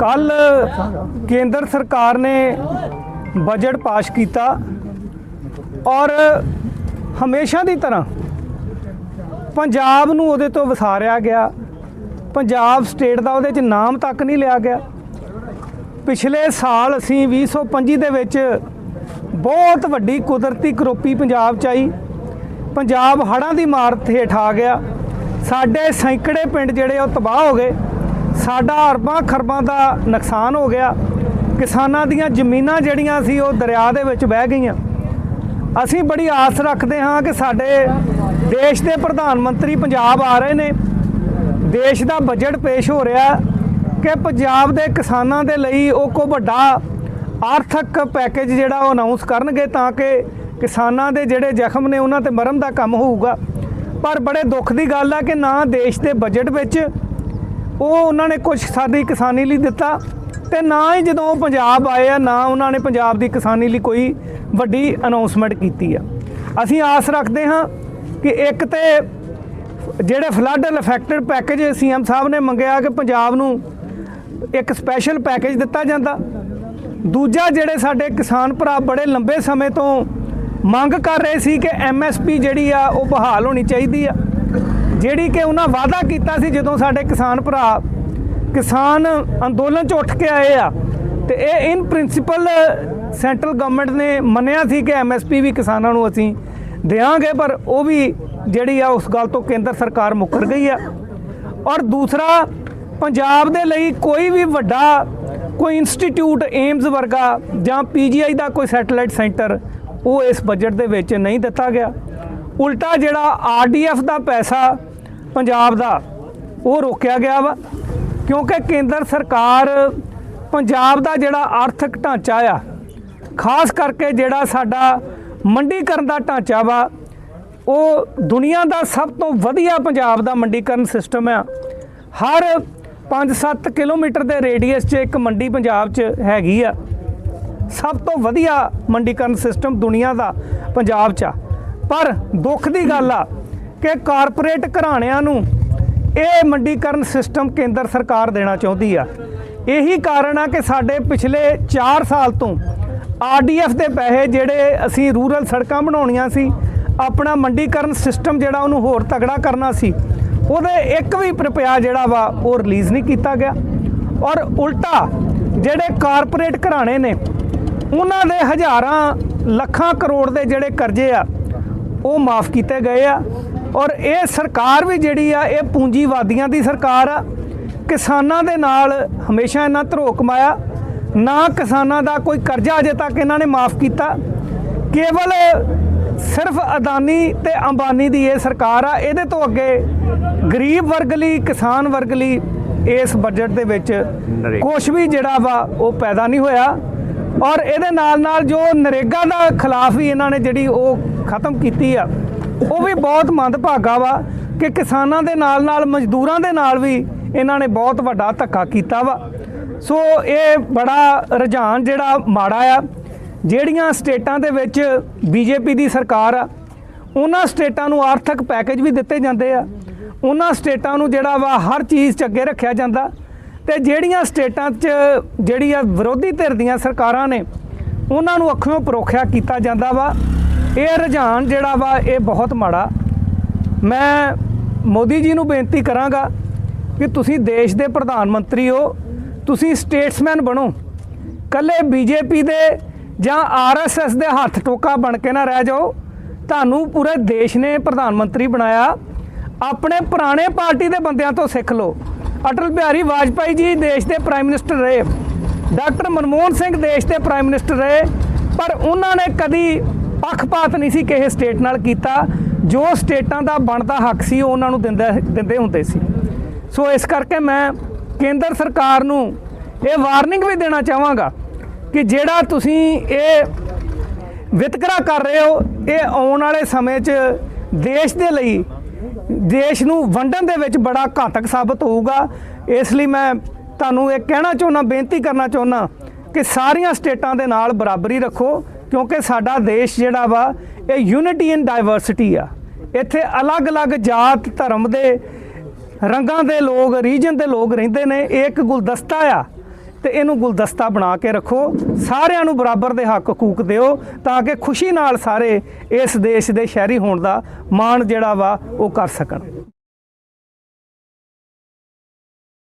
ਕੱਲ ਕੇਂਦਰ ਸਰਕਾਰ ਨੇ ਬਜਟ ਪਾਸ ਕੀਤਾ ਔਰ ਹਮੇਸ਼ਾ ਦੀ ਤਰ੍ਹਾਂ ਪੰਜਾਬ ਨੂੰ ਉਹਦੇ ਤੋਂ ਵਿਸਾਰਿਆ ਗਿਆ। ਪੰਜਾਬ ਸਟੇਟ ਦਾ ਉਹਦੇ ਚ ਨਾਮ ਤੱਕ ਨਹੀਂ ਲਿਆ ਗਿਆ। ਪਿਛਲੇ ਸਾਲ ਅਸੀਂ 2025 ਦੇ ਵਿੱਚ ਬਹੁਤ ਵੱਡੀ ਕੁਦਰਤੀ ਕਰੋਪੀ ਪੰਜਾਬ ਚ ਆਈ। ਪੰਜਾਬ ਹੜ੍ਹਾਂ ਦੀ ਮਾਰ ਹੇਠ ਆ ਗਿਆ। ਸਾਡੇ ਸੈਂਕੜੇ ਪਿੰਡ ਜਿਹੜੇ ਉਹ ਤਬਾਹ ਹੋ ਗਏ। ਸਾਡਾ ਅਰਬਾਂ ਖਰਬਾਂ ਦਾ ਨੁਕਸਾਨ ਹੋ ਗਿਆ। ਕਿਸਾਨਾਂ ਦੀਆਂ ਜ਼ਮੀਨਾਂ ਜਿਹੜੀਆਂ ਸੀ, ਉਹ ਦਰਿਆ ਦੇ ਵਿੱਚ ਵਹਿ ਗਈਆਂ। ਅਸੀਂ ਬੜੀ ਆਸ ਰੱਖਦੇ ਹਾਂ ਕਿ ਸਾਡੇ ਦੇਸ਼ ਦੇ ਪ੍ਰਧਾਨ ਮੰਤਰੀ ਪੰਜਾਬ ਆ ਰਹੇ ਨੇ। ਦੇਸ਼ ਦਾ ਬਜਟ ਪੇਸ਼ ਹੋ ਰਿਹਾ ਕਿ ਪੰਜਾਬ ਦੇ ਕਿਸਾਨਾਂ ਦੇ ਲਈ ਉਹ ਕੋ ਵੱਡਾ ਆਰਥਿਕ ਪੈਕੇਜ ਜਿਹੜਾ ਉਹ ਅਨਾਉਂਸ ਕਰਨਗੇ ਤਾਂ ਕਿ ਕਿਸਾਨਾਂ ਦੇ ਜਿਹੜੇ ਜ਼ਖਮ ਨੇ, ਉਹਨਾਂ ਤੇ ਮਰਮ ਦਾ ਕੰਮ ਹੋਊਗਾ। ਪਰ ਬੜੇ ਦੁੱਖ ਦੀ ਗੱਲ ਹੈ ਕਿ ਨਾ ਦੇਸ਼ ਦੇ ਬਜਟ ਵਿੱਚ ਉਹ ਉਹਨਾਂ ਨੇ ਕੁਝ ਸਾਡੀ ਕਿਸਾਨੀ ਲਈ ਦਿੱਤਾ ਤੇ ਨਾ ਹੀ ਜਦੋਂ ਉਹ ਪੰਜਾਬ ਆਏ ਆ, ਨਾ ਉਹਨਾਂ ਨੇ ਪੰਜਾਬ ਦੀ ਕਿਸਾਨੀ ਲਈ ਕੋਈ ਵੱਡੀ ਅਨਾਉਂਸਮੈਂਟ ਕੀਤੀ ਆ। ਅਸੀਂ ਆਸ ਰੱਖਦੇ ਹਾਂ ਕਿ ਇੱਕ ਤੇ ਜਿਹੜੇ ਫਲੱਡ ਇਫੈਕਟਡ ਪੈਕੇਜ ਸੀਐਮ ਸਾਹਿਬ ਨੇ ਮੰਗਿਆ ਕਿ ਪੰਜਾਬ ਨੂੰ ਇੱਕ ਸਪੈਸ਼ਲ ਪੈਕੇਜ ਦਿੱਤਾ ਜਾਂਦਾ। ਦੂਜਾ ਜਿਹੜੇ ਸਾਡੇ ਕਿਸਾਨ ਭਰਾ ਬੜੇ ਲੰਬੇ ਸਮੇਂ ਤੋਂ ਮੰਗ ਕਰ ਰਹੇ ਸੀ ਕਿ ਐਮਐਸਪੀ ਜਿਹੜੀ ਆ, ਉਹ ਬਹਾਲ ਹੋਣੀ ਚਾਹੀਦੀ ਆ। ਜਿਹੜੀ ਕਿ ਉਹਨਾਂ ਵਾਅਦਾ ਕੀਤਾ ਸੀ ਜਦੋਂ ਸਾਡੇ ਕਿਸਾਨ ਭਰਾ ਕਿਸਾਨ ਅੰਦੋਲਨ 'ਚ ਉੱਠ ਕੇ ਆਏ ਆ, ਤੇ ਇਹ ਇਨ ਪ੍ਰਿੰਸੀਪਲ ਸੈਂਟਰਲ ਗਵਰਨਮੈਂਟ ਨੇ ਮੰਨਿਆ ਸੀ ਕਿ ਐਮਐਸਪੀ ਵੀ ਕਿਸਾਨਾਂ ਨੂੰ ਅਸੀਂ ਦੇਵਾਂਗੇ, ਪਰ ਉਹ ਵੀ ਜਿਹੜੀ ਆ ਉਸ ਗੱਲ ਤੋਂ ਕੇਂਦਰ ਸਰਕਾਰ ਮੁੱਕਰ ਗਈ ਆ। ਔਰ ਦੂਸਰਾ, ਪੰਜਾਬ ਦੇ ਲਈ ਕੋਈ ਵੀ ਵੱਡਾ ਕੋਈ ਇੰਸਟੀਚਿਊਟ ਏਮਸ ਵਰਗਾ ਜਾਂ ਪੀਜੀਆਈ ਦਾ ਕੋਈ ਸੈਟੇਲਾਈਟ ਸੈਂਟਰ ਉਹ ਇਸ ਬਜਟ ਦੇ ਵਿੱਚ ਨਹੀਂ ਦਿੱਤਾ ਗਿਆ। ਉਲਟਾ ਜਿਹੜਾ ਆਰਡੀਐਫ ਦਾ ਪੈਸਾ ਪੰਜਾਬ ਦਾ, ਉਹ ਰੋਕਿਆ ਗਿਆ ਵਾ। ਕਿਉਂਕਿ ਕੇਂਦਰ ਸਰਕਾਰ ਪੰਜਾਬ ਦਾ ਜਿਹੜਾ ਆਰਥਿਕ ਢਾਂਚਾ ਆ, ਖਾਸ ਕਰਕੇ ਜਿਹੜਾ ਸਾਡਾ ਮੰਡੀਕਰਨ ਦਾ ਢਾਂਚਾ ਵਾ, ਉਹ ਦੁਨੀਆ ਦਾ ਸਭ ਤੋਂ ਵਧੀਆ ਪੰਜਾਬ ਦਾ ਮੰਡੀਕਰਨ ਸਿਸਟਮ ਆ। ਹਰ 5-7 ਕਿਲੋਮੀਟਰ ਦੇ ਰੇਡੀਅਸ 'ਚ ਇੱਕ ਮੰਡੀ ਪੰਜਾਬ 'ਚ ਹੈਗੀ ਆ। ਸਭ ਤੋਂ ਵਧੀਆ ਮੰਡੀਕਰਨ ਸਿਸਟਮ ਦੁਨੀਆ ਦਾ ਪੰਜਾਬ 'ਚ ਆ। ਪਰ ਦੁੱਖ ਦੀ ਗੱਲ ਆ ਕਿ ਕਾਰਪੋਰੇਟ ਘਰਾਣਿਆਂ ਨੂੰ ਇਹ ਮੰਡੀਕਰਨ ਸਿਸਟਮ ਕੇਂਦਰ ਸਰਕਾਰ ਦੇਣਾ ਚਾਹੁੰਦੀ ਆ। ਇਹੀ ਕਾਰਨ ਆ ਕਿ ਸਾਡੇ ਪਿਛਲੇ 4 ਸਾਲ ਤੋਂ ਆਰਡੀਐਫ ਦੇ ਪੈਸੇ ਜਿਹੜੇ ਅਸੀਂ ਰੂਰਲ ਸੜਕਾਂ ਬਣਾਉਣੀਆਂ ਸੀ, ਆਪਣਾ ਮੰਡੀਕਰਨ ਸਿਸਟਮ ਜਿਹੜਾ ਉਹਨੂੰ ਹੋਰ ਤਗੜਾ ਕਰਨਾ ਸੀ, ਉਹਦੇ ਇੱਕ ਵੀ ਰੁਪਿਆ ਜਿਹੜਾ ਵਾ ਉਹ ਰਿਲੀਜ਼ ਨਹੀਂ ਕੀਤਾ ਗਿਆ। ਔਰ ਉਲਟਾ ਜਿਹੜੇ ਕਾਰਪੋਰੇਟ ਘਰਾਣੇ ਨੇ, ਉਹਨਾਂ ਦੇ ਹਜ਼ਾਰਾਂ ਲੱਖਾਂ ਕਰੋੜ ਦੇ ਜਿਹੜੇ ਕਰਜ਼ੇ ਆ, ਉਹ ਮਾਫ ਕੀਤੇ ਗਏ ਆ। ਔਰ ਇਹ ਸਰਕਾਰ ਵੀ ਜਿਹੜੀ ਆ ਇਹ ਪੂੰਜੀਵਾਦੀਆਂ ਦੀ ਸਰਕਾਰ ਆ। ਕਿਸਾਨਾਂ ਦੇ ਨਾਲ ਹਮੇਸ਼ਾ ਇਹਨਾਂ ਧਰੋ ਕਮਾਇਆ। ਨਾ ਕਿਸਾਨਾਂ ਦਾ ਕੋਈ ਕਰਜ਼ਾ ਅਜੇ ਤੱਕ ਇਹਨਾਂ ਨੇ ਮਾਫ ਕੀਤਾ। ਕੇਵਲ ਸਿਰਫ ਅਦਾਨੀ ਤੇ ਅੰਬਾਨੀ ਦੀ ਇਹ ਸਰਕਾਰ ਆ। ਇਹਦੇ ਤੋਂ ਅੱਗੇ ਗਰੀਬ ਵਰਗ ਲਈ ਕਿਸਾਨ ਵਰਗ ਲਈ ਇਸ ਬਜਟ ਦੇ ਵਿੱਚ ਕੁਝ ਵੀ ਜਿਹੜਾ ਵਾ ਉਹ ਪੈਦਾ ਨਹੀਂ ਹੋਇਆ। ਔਰ ਇਹਦੇ ਨਾਲ ਨਾਲ ਜੋ ਨਰੇਗਾ ਦਾ ਖਿਲਾਫ ਵੀ ਇਹਨਾਂ ਨੇ ਜਿਹੜੀ ਉਹ ਖਤਮ ਕੀਤੀ ਆ ਉਹ ਵੀ ਬਹੁਤ ਮੰਦਭਾਗਾ ਵਾ ਕਿ ਕਿਸਾਨਾਂ ਦੇ ਨਾਲ ਨਾਲ ਮਜ਼ਦੂਰਾਂ ਦੇ ਨਾਲ ਵੀ ਇਹਨਾਂ ਨੇ ਬਹੁਤ ਵੱਡਾ ਧੱਕਾ ਕੀਤਾ ਵਾ। ਸੋ ਇਹ ਬੜਾ ਰੁਝਾਨ ਜਿਹੜਾ ਮਾੜਾ ਆ। ਜਿਹੜੀਆਂ ਸਟੇਟਾਂ ਦੇ ਵਿੱਚ ਬੀਜੇਪੀ ਦੀ ਸਰਕਾਰ ਆ, ਉਹਨਾਂ ਸਟੇਟਾਂ ਨੂੰ ਆਰਥਿਕ ਪੈਕੇਜ ਵੀ ਦਿੱਤੇ ਜਾਂਦੇ ਆ। ਉਹਨਾਂ ਸਟੇਟਾਂ ਨੂੰ ਜਿਹੜਾ ਵਾ ਹਰ ਚੀਜ਼ 'ਚ ਅੱਗੇ ਰੱਖਿਆ ਜਾਂਦਾ। ਤੇ ਜਿਹੜੀਆਂ ਸਟੇਟਾਂ 'ਚ ਜਿਹੜੀ ਆ ਵਿਰੋਧੀ ਧਿਰ ਦੀਆਂ ਸਰਕਾਰਾਂ ਨੇ, ਉਹਨਾਂ ਨੂੰ ਅੱਖੋਂ ਪਰੋਖਿਆ ਕੀਤਾ ਜਾਂਦਾ ਵਾ। ਇਹ ਰੁਝਾਨ ਜਿਹੜਾ ਵਾ, ਇਹ ਬਹੁਤ ਮਾੜਾ। ਮੈਂ ਮੋਦੀ ਜੀ ਨੂੰ ਬੇਨਤੀ ਕਰਾਂਗਾ ਕਿ ਤੁਸੀਂ ਦੇਸ਼ ਦੇ ਪ੍ਰਧਾਨ ਮੰਤਰੀ ਹੋ, ਤੁਸੀਂ ਸਟੇਟਸਮੈਨ ਬਣੋ। ਕੱਲੇ ਬੀਜੇਪੀ ਦੇ ਜਾਂ ਆਰਐਸਐਸ ਦੇ ਹੱਥ ਟੋਕਾ ਬਣ ਕੇ ਨਾ ਰਹਿ ਜਾਓ। ਤੁਹਾਨੂੰ ਪੂਰੇ ਦੇਸ਼ ਨੇ ਪ੍ਰਧਾਨ ਮੰਤਰੀ ਬਣਾਇਆ। ਆਪਣੇ ਪੁਰਾਣੇ ਪਾਰਟੀ ਦੇ ਬੰਦਿਆਂ ਤੋਂ ਸਿੱਖ ਲਓ। ਅਟਲ ਬਿਹਾਰੀ ਵਾਜਪਾਈ ਜੀ ਦੇਸ਼ ਦੇ ਪ੍ਰਾਈਮ ਮਿਨਿਸਟਰ ਰਹੇ। ਡਾਕਟਰ ਮਨਮੋਹਨ ਸਿੰਘ ਦੇਸ਼ ਦੇ ਪ੍ਰਾਈਮ ਮਿਨਿਸਟਰ ਰਹੇ। ਪਰ ਉਹਨਾਂ ਨੇ ਕਦੀ ਪੱਖਪਾਤ ਨਹੀਂ ਸੀ ਕਿਸੇ ਸਟੇਟ ਨਾਲ ਕੀਤਾ। ਜੋ ਸਟੇਟਾਂ ਦਾ ਬਣਦਾ ਹੱਕ ਸੀ ਉਹਨਾਂ ਨੂੰ ਦਿੰਦੇ ਦਿੰਦੇ ਹੁੰਦੇ ਸੀ। ਸੋ ਇਸ ਕਰਕੇ ਮੈਂ ਕੇਂਦਰ ਸਰਕਾਰ ਨੂੰ ਇਹ ਵਾਰਨਿੰਗ ਵੀ ਦੇਣਾ ਚਾਹਾਂਗਾ ਕਿ ਜਿਹੜਾ ਤੁਸੀਂ ਇਹ ਵਿਤਕਰਾ ਕਰ ਰਹੇ ਹੋ, ਇਹ ਆਉਣ ਵਾਲੇ ਸਮੇਂ 'ਚ ਦੇਸ਼ ਦੇ ਲਈ, ਦੇਸ਼ ਨੂੰ ਵੰਡਣ ਦੇ ਵਿੱਚ ਬੜਾ ਘਾਤਕ ਸਾਬਤ ਹੋਊਗਾ। ਇਸ ਲਈ ਮੈਂ ਤੁਹਾਨੂੰ ਇਹ ਕਹਿਣਾ ਚਾਹੁੰਦਾ, ਬੇਨਤੀ ਕਰਨਾ ਚਾਹੁੰਦਾ ਕਿ ਸਾਰੀਆਂ ਸਟੇਟਾਂ ਦੇ ਨਾਲ ਬਰਾਬਰੀ ਰੱਖੋ। ਕਿਉਂਕਿ ਸਾਡਾ ਦੇਸ਼ ਜਿਹੜਾ ਵਾ, ਇਹ ਯੂਨਿਟੀ ਇਨ ਡਾਈਵਰਸਿਟੀ ਆ। ਇੱਥੇ ਅਲੱਗ-ਅਲੱਗ ਜਾਤ, ਧਰਮ ਦੇ ਰੰਗਾਂ ਦੇ ਲੋਕ ਰੀਜਨ ਦੇ ਲੋਕ ਰਹਿੰਦੇ ਨੇ। ਇਹ ਇੱਕ ਗੁਲਦਸਤਾ ਆ ਤੇ ਇਹਨੂੰ ਗੁਲਦਸਤਾ ਬਣਾ ਕੇ ਰੱਖੋ। ਸਾਰਿਆਂ ਨੂੰ ਬਰਾਬਰ ਦੇ ਹੱਕ ਹਕੂਕ ਦਿਓ ਤਾਂ ਕਿ ਖੁਸ਼ੀ ਨਾਲ ਸਾਰੇ ਇਸ ਦੇਸ਼ ਦੇ ਸ਼ਹਿਰੀ ਹੋਣ ਦਾ ਮਾਣ ਜਿਹੜਾ ਵਾ ਉਹ ਕਰ ਸਕਣ।